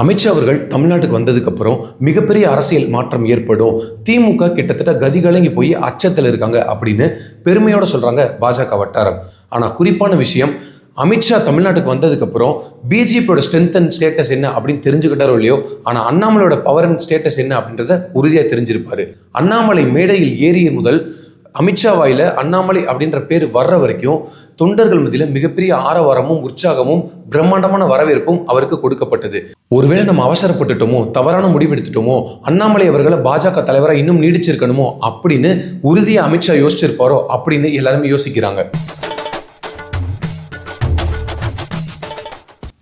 அமித்ஷா அவர்கள் தமிழ்நாட்டுக்கு வந்ததுக்கப்புறம் மிகப்பெரிய அரசியல் மாற்றம் ஏற்படும். திமுக கிட்டத்தட்ட கதிகலங்கி போய் அச்சத்தில் இருக்காங்க அப்படின்னு பெருமையோட சொல்கிறாங்க பாஜக வட்டாரம். ஆனால் குறிப்பான விஷயம் அமித்ஷா தமிழ்நாட்டுக்கு வந்ததுக்கப்புறம் பிஜேபியோட ஸ்ட்ரென்த் அண்ட் ஸ்டேட்டஸ் என்ன அப்படின்னு தெரிஞ்சுக்கிட்டாரோ இல்லையோ ஆனால் அண்ணாமலையோட பவர் அண்ட் ஸ்டேட்டஸ் என்ன அப்படின்றத உறுதியாக தெரிஞ்சிருப்பாரு. அண்ணாமலை மேடையில் ஏறிய முதல் அமித்ஷா வாயில அண்ணாமலை அப்படின்ற பேர் வர்ற வரைக்கும் தொண்டர்கள் மத்தியில் மிகப்பெரிய ஆரவாரமும் உற்சாகமும் பிரம்மாண்டமான வரவேற்பும் அவருக்கு கொடுக்கப்பட்டது. ஒருவேளை நம்ம அவசரப்பட்டுட்டோமோ தவறான முடிவெடுத்துட்டோமோ அண்ணாமலை அவர்களை பாஜக தலைவராக இன்னும் நீடிச்சிருக்கணுமோ அப்படின்னு உறுதியாக அமித்ஷா யோசிச்சிருப்பாரோ அப்படின்னு எல்லாருமே யோசிக்கிறாங்க.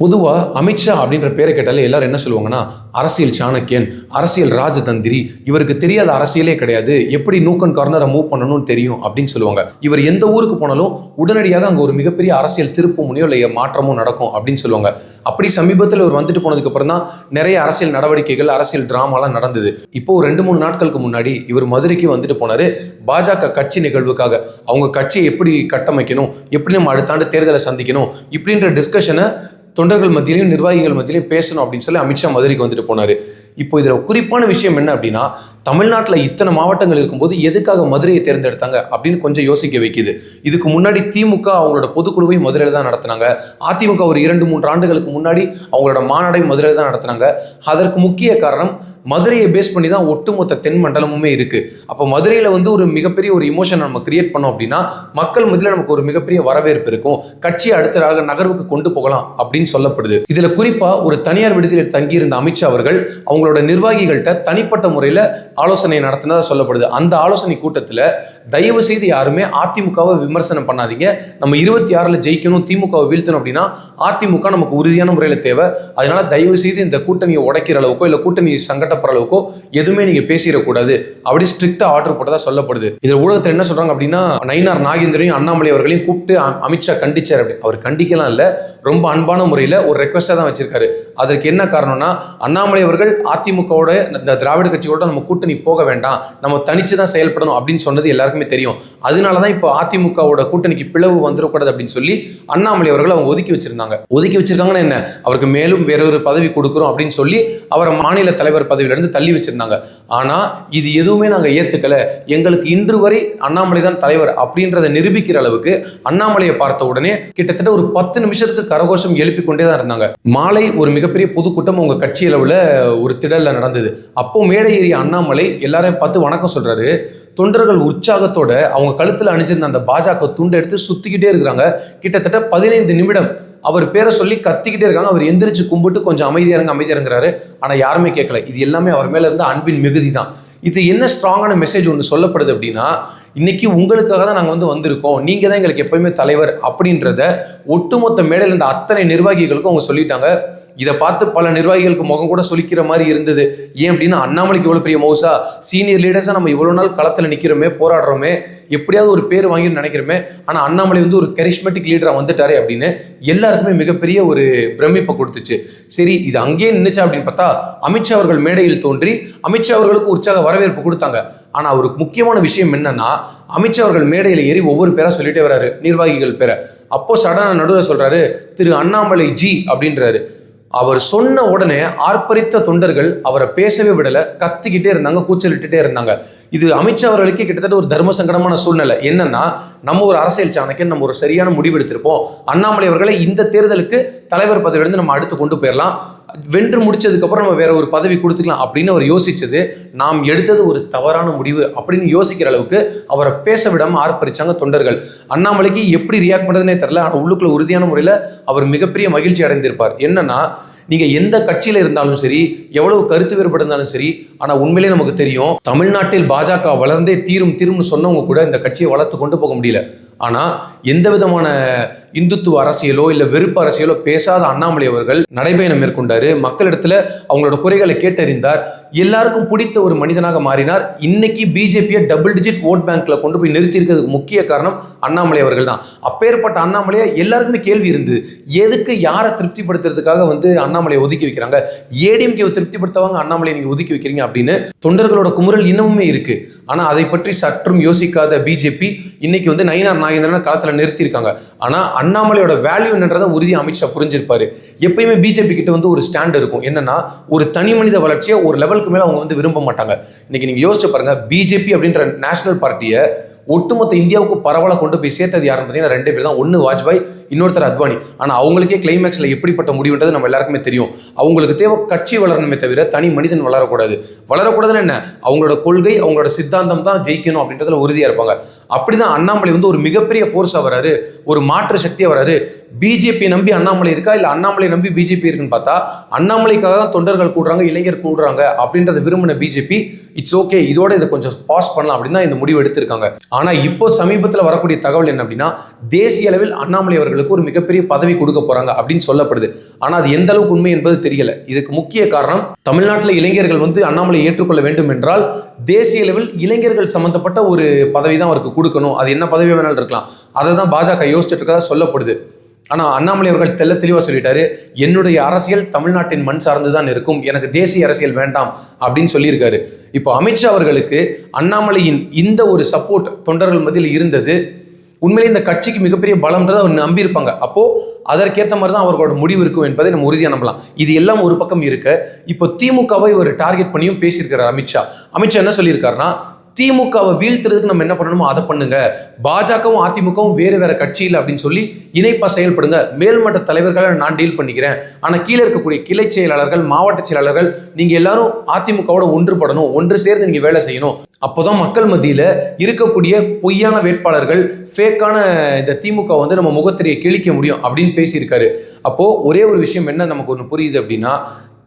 பொதுவாக அமித்ஷா அப்படின்ற பேரை கேட்டாலே எல்லாரும் என்ன சொல்லுவாங்கன்னா அரசியல் சாணக்கியன் அரசியல் ராஜதந்திரி இவருக்கு தெரியாத அரசியலே கிடையாது. எப்படி நூக்கன் கார்னரை மூவ் பண்ணணும்னு தெரியும்? அப்படின்னு சொல்லுவாங்க. இவர் எந்த ஊருக்கு போனாலும் உடனடியாக அங்கே ஒரு மிகப்பெரிய அரசியல் திருப்பு முனையோ இல்லை மாற்றமோ நடக்கும் அப்படின்னு சொல்லுவாங்க. அப்படி சமீபத்தில் இவர் வந்துட்டு போனதுக்கு அப்புறம் தான் நிறைய அரசியல் நடவடிக்கைகள் அரசியல் டிராமாலாம் நடந்தது. இப்போ ஒரு ரெண்டு மூணு நாட்களுக்கு முன்னாடி இவர் மதுரைக்கு வந்துட்டு போனாரு பாஜக கட்சி நிகழ்வுக்காக. அவங்க கட்சியை எப்படி கட்டமைக்கணும் எப்படி நம்ம அடுத்த ஆண்டு தேர்தலை சந்திக்கணும் இப்படின்ற டிஸ்கஷனை தொண்டர்கள் மத்தியிலையும் நிர்வாகிகள் மத்தியிலையும் பேசணும் அப்படின்னு சொல்லி அமித்ஷா மதுரைக்கு வந்துட்டு போனார். இப்போ இதில் குறிப்பான விஷயம் என்ன அப்படின்னா தமிழ்நாட்டில் இத்தனை மாவட்டங்கள் இருக்கும்போது எதுக்காக மதுரையை தேர்ந்தெடுத்தாங்க அப்படின்னு கொஞ்சம் யோசிக்க வைக்குது. இதுக்கு முன்னாடி திமுக அவங்களோட பொதுக்குழுவையும் மதுரையில் தான் நடத்தினாங்க. அதிமுக ஒரு இரண்டு மூன்று ஆண்டுகளுக்கு முன்னாடி அவங்களோட மாநாடையும் மதுரையில் தான் நடத்தினாங்க. அதற்கு முக்கிய காரணம் மதுரையை பேஸ் பண்ணி தான் ஒட்டுமொத்த தென் மண்டலமுமே இருக்கு. அப்போ மதுரையில் வந்து ஒரு மிகப்பெரிய ஒரு இமோஷன் நம்ம கிரியேட் பண்ணோம் அப்படின்னா மக்கள் மத்தியில் நமக்கு ஒரு மிகப்பெரிய வரவேற்பு இருக்கும். கட்சியை அடுத்த ராக நகர்வுக்கு கொண்டு போகலாம் அப்படின்னு சொல்லப்படுது. இதில் குறிப்பாக ஒரு தனியார் விடுதியில் தங்கியிருந்த அமித்ஷா அவர்கள் அவங்க அவங்களோட நிர்வாகிகள்கிட்ட தனிப்பட்ட முறையில் ஆலோசனை நடத்தினதாக சொல்லப்படுது. அந்த ஆலோசனை கூட்டத்தில் தயவு செய்து யாருமே அதிமுகவை விமர்சனம் பண்ணாதீங்க. நம்ம இருபத்தி ஆறில் ஜெயிக்கணும் திமுகவை வீழ்த்தணும் அப்படின்னா அதிமுக நமக்கு உறுதியான முறையில் தேவை. அதனால தயவு செய்து இந்த கூட்டணியை உடைக்கிற அளவுக்கோ இல்லை கூட்டணியை சங்கடப்படுற அளவுக்கோ எதுவுமே நீங்கள் பேசிடக்கூடாது. அப்படி ஸ்ட்ரிக்டாக ஆர்டர் போட்டதாக சொல்லப்படுது. இதில் ஊடகத்தில் என்ன சொல்கிறாங்க அப்படின்னா நயினார் நாகேந்திரையும் அண்ணாமலை அவர்களையும் கூப்பிட்டு அமித்ஷா கண்டிச்சார் அப்படி. அவர் கண்டிக்கலாம் இல்லை. ரொம்ப அன்பான முறையில் ஒரு ரெக்வஸ்ட்டாக தான் வச்சிருக்காரு. அதற்கு என்ன காரணம்னா அண்ணாமலை அவர்கள் அதிமுகவோட இந்த திராவிட கட்சியோட நம்ம கூட்டணி போக வேண்டாம். நம்ம தனிச்சு தான் செயல்படணும் அப்படின்னு சொன்னது எல்லாருக்குமே தெரியும். அதனால தான் இப்போ அதிமுகவோட கூட்டணிக்கு பிளவு வந்துடக்கூடாது அப்படின்னு சொல்லி அண்ணாமலை அவர்கள் அவங்க ஒதுக்கி வச்சிருந்தாங்க. ஒதுக்கி வச்சிருக்காங்கன்னா என்ன? அவருக்கு மேலும் வேறொரு பதவி கொடுக்குறோம் அப்படின்னு சொல்லி அவரை மாநில தலைவர் பதவியிலிருந்து தள்ளி வச்சிருந்தாங்க. ஆனால் இது எதுவுமே நாங்கள் ஏத்துக்கல. எங்களுக்கு இன்று வரை அண்ணாமலை தான் தலைவர் அப்படின்றத நிரூபிக்கிற அளவுக்கு அண்ணாமலையை பார்த்த உடனே கிட்டத்தட்ட ஒரு பத்து நிமிஷத்துக்கு கரகோஷம் எழுப்பி கொண்டே தான் இருந்தாங்க. மாலை ஒரு மிகப்பெரிய பொதுக்கூட்டம் உங்கள் கட்சி அளவில் ஒரு திடலில் நடந்தது. அப்போ மேடை ஏறிய அண்ணாமலை எல்லாரையும் பார்த்து வணக்கம் சொல்கிறாரு தொண்டர்கள் உற்சாகத்தோட அவங்க கழுத்தில் அணிஞ்சிருந்த அந்த பாஜக துண்டை எடுத்து சுற்றிக்கிட்டே இருக்கிறாங்க. கிட்டத்தட்ட பதினைந்து நிமிடம் அவர் பேரை சொல்லி கத்திக்கிட்டே இருக்காங்க. அவர் எந்திரிச்சு கும்பிட்டு கொஞ்சம் அமைதியா இருங்க ஆனால் இருங்கிறாரு. யாருமே கேட்கல. இது எல்லாமே அவர் மேலே இருந்த அன்பின் மிகுதி தான். இது என்ன ஸ்ட்ராங்கான மெசேஜ் ஒன்று சொல்லப்படுது அப்படின்னா இன்னைக்கு உங்களுக்காக தான் நாங்கள் வந்து வந்திருக்கோம். நீங்கள் தான் எங்களுக்கு எப்பயுமே தலைவர் அப்படின்றத ஒட்டுமொத்த மேடையில் இருந்த அத்தனை நிர்வாகிகளுக்கும் அவங்க சொல்லிட்டாங்க. இதை பார்த்து பல நிர்வாகிகளுக்கு முகம் கூட சொலிக்கிற மாதிரி இருந்தது. ஏன் அப்படின்னா அண்ணாமலைக்கு இவ்வளோ பெரிய மவுசா சீனியர் லீடர்ஸாக நம்ம இவ்வளோ நாள் களத்தில் நிற்கிறோமே போராடுறோமே எப்படியாவது ஒரு பேர் வாங்கின்னு நினைக்கிறோமே ஆனால் அண்ணாமலை வந்து ஒரு கரிஷ்மெட்டிக் லீடராக வந்துட்டாரே அப்படின்னு எல்லாருக்குமே மிகப்பெரிய ஒரு பிரமிப்பை கொடுத்துச்சு. சரி இது அங்கேயே நின்றுச்சா அப்படின்னு பார்த்தா அமித்ஷா அவர்கள் மேடையில் தோன்றி அமித்ஷா அவர்களுக்கு உற்சாக வரவேற்பு கொடுத்தாங்க. ஆனால் ஒரு முக்கியமான விஷயம் என்னன்னா அமித்ஷா அவர்கள் மேடையில் ஏறி ஒவ்வொரு பேராக சொல்லிட்டே வராரு நிர்வாகிகள் பேரை. அப்போ சடனாக நடுவில் சொல்கிறாரு திரு அண்ணாமலை ஜி அப்படின்றாரு. அவர் சொன்ன உடனே ஆர்ப்பரித்த தொண்டர்கள் அவரை பேசவே விடல கத்திக்கிட்டே இருந்தாங்க கூச்சலிட்டுட்டே இருந்தாங்க. இது அமித்ஷா அவர்களுக்கு கிட்டத்தட்ட ஒரு தர்ம சங்கடமான சூழ்நிலை. என்னன்னா நம்ம ஒரு அரசியல் சாணக்கியன் நம்ம ஒரு சரியான முடிவு எடுத்திருப்போம். அண்ணாமலை அவர்களை இந்த தேர்தலுக்கு தலைவர் பதவியிலிருந்து நம்ம அடுத்து கொண்டு போயிடலாம் வென்று முடிச்சதுக்கப்புறம் நம்ம வேற ஒரு பதவி கொடுத்துக்கலாம் அப்படின்னு அவர் யோசிச்சது. நாம் எடுத்தது ஒரு தவறான முடிவு அப்படின்னு யோசிக்கிற அளவுக்கு அவரை பேச விடாம ஆர்ப்பரிச்சாங்க தொண்டர்கள். அண்ணாமலைக்கு எப்படி ரியாக்ட் பண்றதுனே தெரில ஆனால் உள்ளுக்குள்ள உறுதியான முறையில் அவர் மிகப்பெரிய மகிழ்ச்சி அடைந்திருப்பார். என்னன்னா நீங்க எந்த கட்சியில இருந்தாலும் சரி எவ்வளவு கருத்து வேறுபாடு இருந்தாலும் சரி ஆனா உண்மையிலே நமக்கு தெரியும் தமிழ்நாட்டில் பாஜக வளர்ந்தே தீரும் தீரும்னு சொன்னவங்க கூட இந்த கட்சியை வளர்த்து கொண்டு போக முடியல. ஆனா எந்த விதமான இந்துத்துவ அரசியலோ இல்ல வெறுப்பு அரசியலோ பேசாத அண்ணாமலை அவர்கள் நடைபயணம் மேற்கொண்டாரு. மக்களிடத்துல அவங்களோட குறைகளை கேட்டறிந்தார். எல்லாருக்கும் பிடித்த ஒரு மனிதனாக மாறினார். இன்னைக்கு பிஜேபியை டபுள் டிஜிட் ஓட் பேங்க்ல கொண்டு போய் நிறுத்தி இருக்கிறதுக்கு முக்கிய காரணம் அண்ணாமலை அவர்கள் தான். அப்பேற்பட்ட அண்ணாமலையை எல்லாருக்குமே கேள்வி இருந்தது எதுக்கு யாரை திருப்திப்படுத்துறதுக்காக வந்து அண்ணாமலையை ஒதுக்கி வைக்கிறாங்க? ஏடிஎம்கே திருப்திப்படுத்தவங்க அண்ணாமலையை நீங்க ஒதுக்கி வைக்கிறீங்க அப்படின்னு தொண்டர்களோட குமுறல் இன்னமுமே இருக்கு. ஆனா அதை பற்றி சற்றும் யோசிக்காத பிஜேபி இன்னைக்கு வந்து நயினார் நாகேந்திரனை களத்துல நிறுத்தியிருக்காங்க. ஆனா அண்ணாமலையோட வேல்யூ என்னன்றதை உறுதியாக அமித்ஷா புரிஞ்சிருப்பாரு. எப்பயுமே பிஜேபி கிட்ட வந்து ஒரு ஸ்டாண்ட் இருக்கும். என்னன்னா ஒரு தனி மனித வளர்ச்சியை ஒரு லெவலுக்கு மேலே அவங்க வந்து விரும்ப மாட்டாங்க. இன்னைக்கு நீங்க யோசிச்சு பாருங்க பிஜேபி அப்படின்ற நேஷனல் பார்ட்டியை ஒட்டுமொத்த இந்தியாவுக்கு பரவலாக கொண்டு போய் சேர்த்தது யாருன்னு பார்த்தீங்கன்னா ரெண்டு பேர் தான். ஒன்று வாஜ்பாய் இன்னொருத்தர் அத்வானி. ஆனால் அவங்களுக்கே கிளைமேக்ஸில் எப்படிப்பட்ட முடிவுன்றது நம்ம எல்லாருக்குமே தெரியும். அவங்களுக்கு தேவை கட்சி வளரணுமே தவிர தனி மனிதன் வளரக்கூடாது. வளரக்கூடாதுன்னு என்ன? அவங்களோட கொள்கை அவங்களோட சித்தாந்தம் தான் ஜெயிக்கணும் அப்படின்றதுல உறுதியாக இருப்பாங்க. அப்படி தான் அண்ணாமலை வந்து ஒரு மிகப்பெரிய ஃபோர்ஸாக வராரு. ஒரு மாற்று சக்தியாக வராரு. பிஜேபி நம்பி அண்ணாமலை இருக்கா? இல்லை அண்ணாமலை நம்பி பிஜேபி இருக்குன்னு பார்த்தா அண்ணாமலைக்காக தான் தொண்டர்கள் கூடுறாங்க இளைஞர் கூடுறாங்க அப்படின்றத விரும்பின பிஜேபி இட்ஸ் ஓகே இதோட இதை கொஞ்சம் பாஸ் பண்ணலாம் அப்படின்னு தான் இந்த முடிவு எடுத்திருக்காங்க. ஆனால் இப்போ சமீபத்தில் வரக்கூடிய தகவல் என்ன அப்படின்னா தேசிய அளவில் அண்ணாமலை அவர்களுக்கு ஒரு மிகப்பெரிய பதவி கொடுக்க போகிறாங்க அப்படின்னு சொல்லப்படுது. ஆனால் அது எந்த அளவுக்கு உண்மை என்பது தெரியல. இதுக்கு முக்கிய காரணம் தமிழ்நாட்டில் இளைஞர்கள் வந்து அண்ணாமலை ஏற்றுக்கொள்ள வேண்டும் என்றால் தேசிய அளவில் இளைஞர்கள் சம்மந்தப்பட்ட ஒரு பதவி தான் அவருக்கு கொடுக்கணும். அது என்ன பதவி வேணாலும் இருக்கலாம். அதை தான் பாஜக யோசிச்சுட்டு இருக்கதா சொல்லப்படுது. ஆனால் அண்ணாமலை அவர்கள் தெல்ல தெளிவாக சொல்லிட்டாரு என்னுடைய அரசியல் தமிழ்நாட்டின் மண் சார்ந்து தான் இருக்கும் எனக்கு தேசிய அரசியல் வேண்டாம் அப்படின்னு சொல்லியிருக்காரு. இப்போ அமித்ஷா அவர்களுக்கு அண்ணாமலையின் இந்த ஒரு சப்போர்ட் தொண்டர்கள் மத்தியில் இருந்தது உண்மையிலே இந்த கட்சிக்கு மிகப்பெரிய பலம்ன்றதை அவர் நம்பியிருப்பாங்க. அப்போ அதற்கேற்ற மாதிரி தான் அவர்களோட முடிவு இருக்கும் என்பதை நம்ம உறுதியாக நம்பலாம். இது எல்லாம் ஒரு பக்கம் இருக்க இப்போ திமுகவை ஒரு டார்கெட் பண்ணியும் பேசியிருக்கிறார் அமித்ஷா அமித்ஷா என்ன சொல்லியிருக்காருன்னா திமுகவை வீழ்த்துறதுக்கு நம்ம என்ன பண்ணணுமோ அதை பண்ணுங்க. பாஜகவும் அதிமுகவும் வேறு வேற கட்சியில் அப்படின்னு சொல்லி இணைப்பாக செயல்படுங்க. மேல்மட்ட தலைவர்களை நான் டீல் பண்ணிக்கிறேன். ஆனால் கீழே இருக்கக்கூடிய கிளை செயலாளர்கள் மாவட்ட செயலாளர்கள் நீங்கள் எல்லாரும் அதிமுகவோட ஒன்றுபடணும். ஒன்று சேர்ந்து நீங்கள் வேலை செய்யணும். அப்போதான் மக்கள் மத்தியில் இருக்கக்கூடிய பொய்யான வேட்பாளர்கள் ஃபேக்கான இந்த திமுக வந்து நம்ம முகத்திரையை கிழிக்க முடியும் அப்படின்னு பேசியிருக்காரு. அப்போது ஒரே ஒரு விஷயம் என்ன நமக்கு ஒன்று புரியுது அப்படின்னா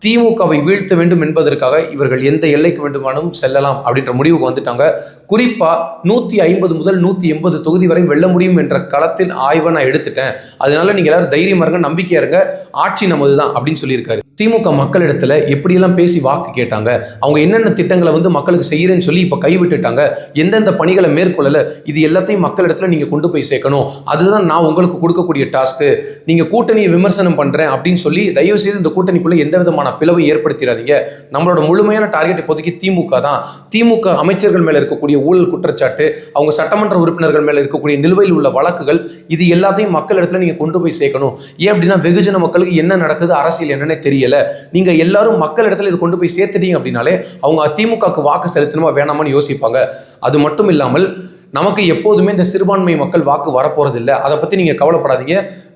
திமுகவை வீழ்த்த வேண்டும் என்பதற்காக இவர்கள் எந்த எல்லைக்கு வேண்டுமானாலும் செல்லலாம் அப்படின்ற முடிவுக்கு வந்துட்டாங்க. குறிப்பாக நூற்றி ஐம்பது முதல் நூற்றி எண்பது தொகுதி வரை வெல்ல முடியும் என்ற களத்தில் ஆய்வை நான் எடுத்துட்டேன். அதனால நீங்கள் எல்லாரும் தைரியமாக இருங்க நம்பிக்கையாக இருங்க. ஆட்சி நமது தான் அப்படின்னு சொல்லியிருக்காரு. திமுக மக்களிடத்துல எப்படியெல்லாம் பேசி வாக்கு கேட்டாங்க? அவங்க என்னென்ன திட்டங்களை வந்து மக்களுக்கு செய்கிறேன்னு சொல்லி இப்போ கைவிட்டுட்டாங்க. எந்தெந்த பணிகளை மேற்கொள்ளலை? இது எல்லாத்தையும் மக்களிடத்துல நீங்கள் கொண்டு போய் சேர்க்கணும். அதுதான் நான் உங்களுக்கு கொடுக்கக்கூடிய டாஸ்க்கு. நீங்கள் கூட்டணியை விமர்சனம் பண்ணுறேன் அப்படின்னு சொல்லி தயவு செய்து இந்த கூட்டணிக்குள்ளே எந்த விதமான பிளவை ஏற்படுத்திடாதீங்க நம்மளோட முழுமையான டார்கெட் இப்போதைக்கு திமுக தான். திமுக அமைச்சர்கள் மேலே இருக்கக்கூடிய ஊழல் குற்றச்சாட்டு அவங்க சட்டமன்ற உறுப்பினர்கள் மேலே இருக்கக்கூடிய நிலுவையில் உள்ள வழக்குகள் இது எல்லாத்தையும் மக்கள் இடத்துல நீங்க கொண்டு போய் சேர்க்கணும். ஏன் அப்படின்னா வெகுஜன மக்களுக்கு என்ன நடக்குது அரசியல் என்னன்னே தெரியல. நீங்க எல்லாரும் மக்கள் இடத்துல இது கொண்டு போய் சேர்த்துட்டீங்க அப்படின்னாலே அவங்க திமுகக்கு வாக்கு செலுத்தணுமா வேணாமான்னு யோசிப்பாங்க. அது மட்டும் இல்லாமல் நமக்கு எப்போதுமே இந்த சிறுபான்மை மக்கள் வாக்கு வரப்போறது இல்லை அதை பத்தி நீங்க கவலைப்படாதீங்க.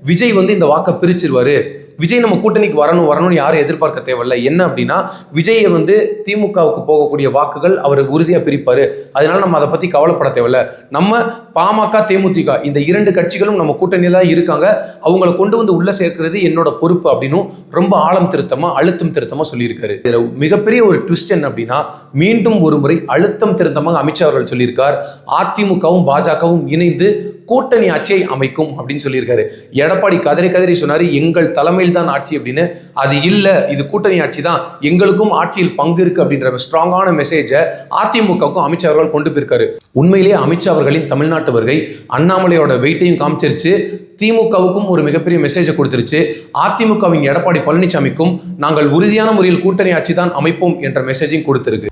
விஜய் வந்து இந்த வாக்கை பிரிச்சிருவாரு. விஜய் நம்ம கூட்டணிக்கு வரணும் வரணும்னு யாரும் எதிர்பார்க்க தேவையில்லை. என்ன அப்படின்னா விஜயை வந்து திமுகவுக்கு போகக்கூடிய வாக்குகள் அவர் உறுதியாக பிரிப்பார். அதனால நம்ம அதை பற்றி கவலைப்பட தேவையில்ல. நம்ம பாமக தேமுதிக இந்த இரண்டு கட்சிகளும் நம்ம கூட்டணியில் தான் இருக்காங்க. அவங்கள கொண்டு வந்து உள்ளே சேர்க்கிறது என்னோட பொறுப்பு அப்படின்னும் ரொம்ப ஆழம் திருத்தமாக அழுத்தம் திருத்தமாக சொல்லியிருக்காரு. இதில் மிகப்பெரிய ஒரு ட்விஸ்ட் என்ன அப்படின்னா மீண்டும் ஒரு முறை அழுத்தம் திருத்தமாக அமித்ஷா அவர்கள் சொல்லியிருக்கார். அதிமுகவும் பாஜகவும் இணைந்து கூட்டணி ஆட்சியை அமைக்கும் அப்படின்னு சொல்லியிருக்காரு. எடப்பாடி கதறி கதறி சொன்னார் எங்கள் தலைமை தலைமையில் தான் ஆட்சி அப்படின்னு. அது இல்லை இது கூட்டணி ஆட்சி தான் எங்களுக்கும் ஆட்சியில் பங்கு இருக்கு அப்படின்ற ஸ்ட்ராங்கான மெசேஜை அதிமுகவுக்கும் அமித்ஷா அவர்கள் கொண்டு போயிருக்காரு. உண்மையிலேயே அமித்ஷா அவர்களின் தமிழ்நாட்டு வருகை அண்ணாமலையோட வெயிட்டையும் காமிச்சிருச்சு. திமுகவுக்கும் ஒரு மிகப்பெரிய மெசேஜை கொடுத்துருச்சு. அதிமுகவின் எடப்பாடி பழனிசாமிக்கும் நாங்கள் உறுதியான முறையில் கூட்டணி ஆட்சி தான் அமைப்போம் என்ற மெசேஜையும் கொடுத்திருக்கு.